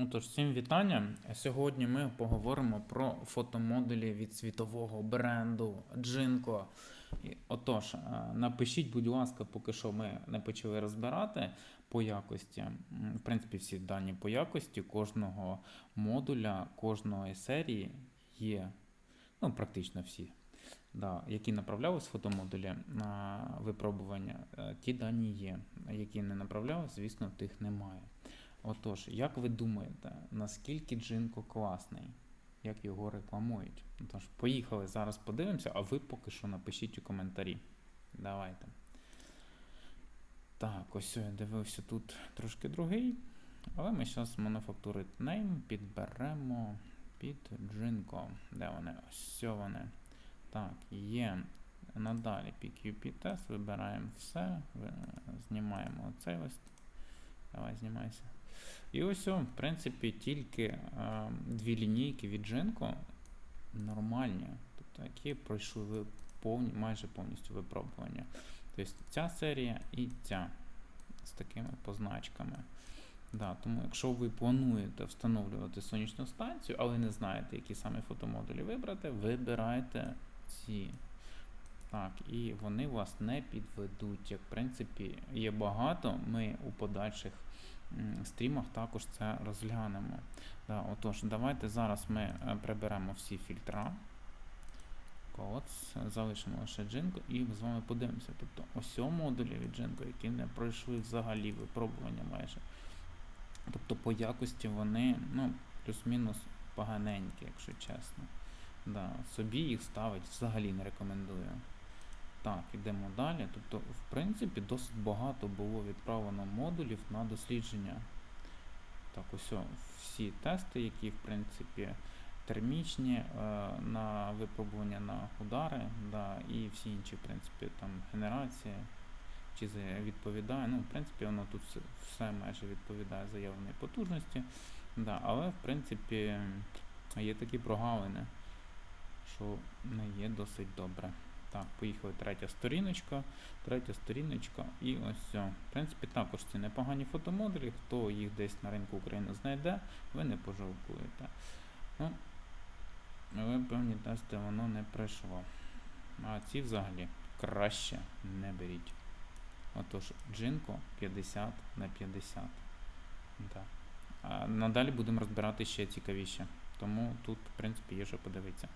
Ну тож, всім вітання. Сьогодні ми поговоримо про фотомодулі від світового бренду Джинко. Отож, е, напишіть, будь ласка, поки що ми не почали розбирати по якості. В принципі, всі дані по якості кожного модуля, кожної серії є, ну, практично всі. Да, які направлялись фотомодулі на випробування, е, ті дані є. Які не направлялись, звісно, тих немає. Отож, як ви думаєте, наскільки Джинко класний? Як його рекламують? Тож, поїхали, зараз подивимося, а ви поки що напишіть у коментарі. Давайте. Так, ось я дивився тут трошки другий. Але ми зараз Manufactured Name підберемо під Джинко. Де вони? Ось вони. Так, є. Надалі PQP тест, вибираємо все, знімаємо оцей ось. Давай, знімайся. І ось, в принципі, тільки е, дві лінійки від Джинко нормальні, тобто які пройшли повні, майже повністю випробування. Тобто ця серія і ця з такими позначками. Да, тому якщо ви плануєте встановлювати сонячну станцію, але не знаєте, які саме фотомодулі вибрати, вибирайте ці. Так, і вони вас не підведуть. Як в принципі є багато, ми у подальших стрімах також це розглянемо. Да, отож, давайте зараз ми е, приберемо всі фільтра. Коц, залишимо лише Джинко і з вами подивимося. Тобто ось модулі від Джинко, які не пройшли взагалі випробування майже. Тобто по якості вони ну, плюс-мінус поганенькі, якщо чесно. Да, собі їх ставити взагалі не рекомендую. Так, ідемо далі. Тобто, в принципі, досить багато було відправлено модулів на дослідження. Так, ось всі тести, які, в принципі, термічні е, на випробування на удари, да, і всі інші, в принципі, там генерація, чи відповідає. Ну, в принципі, воно тут все, все майже відповідає заявленій потужності. Да, але, в принципі, є такі прогалини, що не є досить добре. Так, поїхали третя сторіночка, третя сторіночка і ось. В принципі, також ці непогані фотомодулі. Хто їх десь на ринку України знайде, ви не пожалкуєте. Ну, але певні тести воно не пройшло. А ці взагалі краще не беріть. Отож, Джинко 50 на 50. Да. А надалі будемо розбирати ще цікавіше. Тому тут, в принципі, є що подивитися.